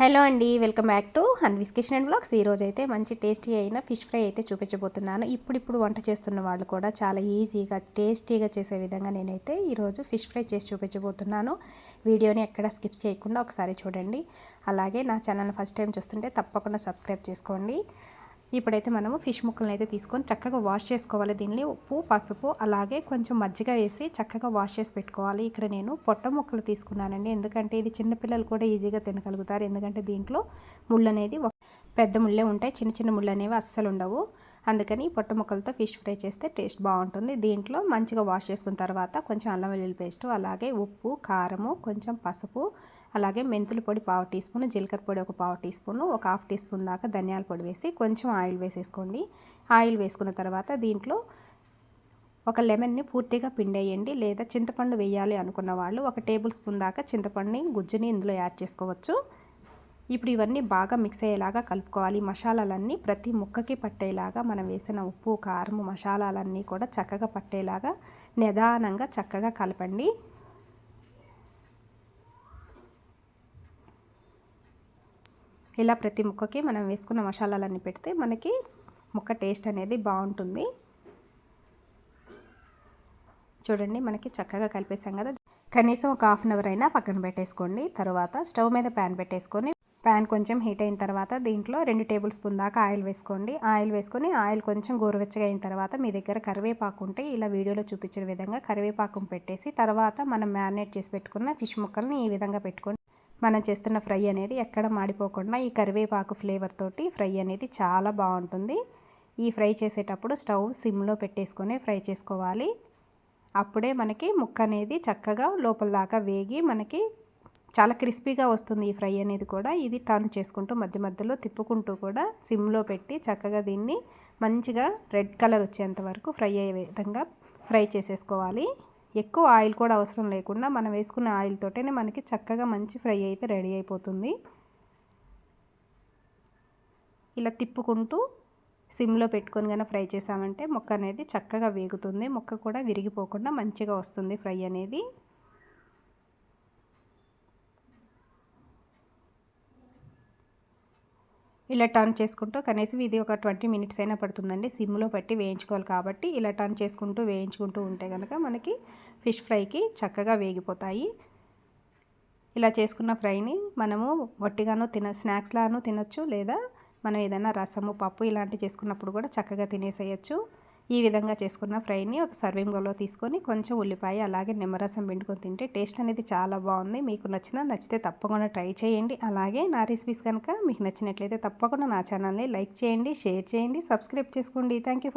Hello అండి welcome back to Hanvis Kishan and blogs. ఈరోజు అయితే మంచి టేస్టీ అయిన ఫిష్ ఫ్రై అయితే చూపించబోతున్నాను. ఇప్పుడిప్పుడు వంట చేస్తున్న వాళ్ళు కూడా చాలా ఈజీగా టేస్టీగా చేసే విధంగా నేనైతే ఈరోజు ఫిష్ ఫ్రై చేసి చూపించబోతున్నాను. వీడియోని ఎక్కడ స్కిప్ చేయకుండా ఒకసారి చూడండి. అలాగే నా ఛానల్ ఫస్ట్ టైం చూస్తుంటే తప్పకుండా సబ్స్క్రైబ్ చేసుకోండి. ఇప్పుడైతే మనము ఫిష్ ముక్కలను అయితే తీసుకొని చక్కగా వాష్ చేసుకోవాలి. దీనిని ఉప్పు పసుపు అలాగే కొంచెం మజ్జిగ వేసి చక్కగా వాష్ చేసి పెట్టుకోవాలి. ఇక్కడ నేను పొట్ట ముక్కలు తీసుకున్నానండి. ఎందుకంటే ఇది చిన్నపిల్లలు కూడా ఈజీగా తినగలుగుతారు. ఎందుకంటే దీంట్లో ముళ్ళు అనేది పెద్ద ముళ్ళే ఉంటాయి. చిన్న చిన్న ముళ్ళు అనేవి అస్సలు ఉండవు. అందుకని పొట్ట ముక్కలతో ఫిష్ ఫ్రై చేస్తే టేస్ట్ బాగుంటుంది. దీంట్లో మంచిగా వాష్ చేసుకున్న తర్వాత కొంచెం అల్లం వెల్లుల్లి పేస్ట్ అలాగే ఉప్పు కారము కొంచెం పసుపు అలాగే మెంతుల పొడి పావు టీ స్పూన్ జీలకర్ర పొడి ఒక పావు టీ స్పూన్ ఒక హాఫ్ టీ స్పూన్ దాకా ధనియాల పొడి వేసి కొంచెం ఆయిల్ వేసేసుకోండి. ఆయిల్ వేసుకున్న తర్వాత దీంట్లో ఒక లెమన్ని పూర్తిగా పిండేయండి లేదా చింతపండు వేయాలి అనుకున్న వాళ్ళు ఒక టేబుల్ స్పూన్ దాకా చింతపండుని గుజ్జుని ఇందులో యాడ్ చేసుకోవచ్చు. ఇప్పుడు ఇవన్నీ బాగా మిక్స్ అయ్యేలాగా కలుపుకోవాలి. మసాలాలన్నీ ప్రతి ముక్కకి పట్టేలాగా మనం వేసిన ఉప్పు కారం మసాలాలన్నీ కూడా చక్కగా పట్టేలాగా నిదానంగా చక్కగా కలపండి. ఇలా ప్రతి ముక్కకి మనం వేసుకున్న మసాలాలన్నీ పెడితే మనకి ముక్క టేస్ట్ అనేది బాగుంటుంది. చూడండి మనకి చక్కగా కలిపేసాం కదా. కనీసం ఒక హాఫ్ అన్ అవర్ అయినా పక్కన పెట్టేసుకోండి. తర్వాత స్టవ్ మీద ప్యాన్ పెట్టేసుకొని ప్యాన్ కొంచెం హీట్ అయిన తర్వాత దీంట్లో రెండు టేబుల్ స్పూన్ దాకా ఆయిల్ వేసుకోండి. ఆయిల్ వేసుకొని ఆయిల్ కొంచెం గోరువెచ్చగా అయిన తర్వాత మీ దగ్గర కరివేపాకు ఉంటే ఇలా వీడియోలో చూపించిన విధంగా కరివేపాకు పెట్టేసి తర్వాత మనం మ్యారినేట్ చేసి పెట్టుకున్న ఫిష్ ముక్కల్ని ఈ విధంగా పెట్టుకోండి. మనం చేస్తున్న ఫ్రై అనేది ఎక్కడ మాడిపోకుండా ఈ కరివేపాకు ఫ్లేవర్ తోటి ఫ్రై అనేది చాలా బాగుంటుంది. ఈ ఫ్రై చేసేటప్పుడు స్టవ్ సిమ్లో పెట్టేసుకొని ఫ్రై చేసుకోవాలి. అప్పుడే మనకి ముక్క అనేది చక్కగా లోపల దాకా వేగి మనకి చాలా క్రిస్పీగా వస్తుంది ఈ ఫ్రై అనేది కూడా. ఇది టర్న్ చేసుకుంటూ మధ్య మధ్యలో తిప్పుకుంటూ కూడా సిమ్లో పెట్టి చక్కగా దీన్ని మంచిగా రెడ్ కలర్ వచ్చేంత వరకు ఫ్రై అయ్యే విధంగా ఫ్రై చేసేసుకోవాలి. ఎక్కువ ఆయిల్ కూడా అవసరం లేకుండా మనం వేసుకున్న ఆయిల్ తోటనే మనకి చక్కగా మంచి ఫ్రై అయితే రెడీ అయిపోతుంది. ఇలా తిప్పుకుంటూ సిమ్లో పెట్టుకొని కనుక ఫ్రై చేసామంటే మొక్క అనేది చక్కగా వేగుతుంది. మొక్క కూడా విరిగిపోకుండా మంచిగా వస్తుంది ఫ్రై అనేది. ఇలా టర్న్ చేసుకుంటూ కనీసం ఇది ఒక ట్వంటీ మినిట్స్ అయినా పడుతుందండి. సిమ్లో పెట్టి వేయించుకోవాలి కాబట్టి ఇలా టర్న్ చేసుకుంటూ వేయించుకుంటూ ఉంటే కనుక మనకి ఫిష్ ఫ్రైకి చక్కగా వేగిపోతాయి. ఇలా చేసుకున్న ఫ్రైని మనము వట్టిగాను తిన స్నాక్స్లానూ తినొచ్చు లేదా మనం ఏదైనా రసము పప్పు ఇలాంటివి చేసుకున్నప్పుడు కూడా చక్కగా తినేసేయచ్చు. ఈ విధంగా చేసుకున్న ఫ్రైని ఒక సర్వింగ్ బౌల్లో తీసుకొని కొంచెం ఉల్లిపాయ అలాగే నిమ్మరసం పిండుకొని తింటే టేస్ట్ అనేది చాలా బాగుంది. మీకు నచ్చిన నచ్చితే తప్పకుండా ట్రై చేయండి. అలాగే నా రెసిపీస్ కనుక మీకు నచ్చినట్లయితే తప్పకుండా నా ఛానల్ని లైక్ చేయండి షేర్ చేయండి సబ్స్క్రైబ్ చేసుకోండి. Thank for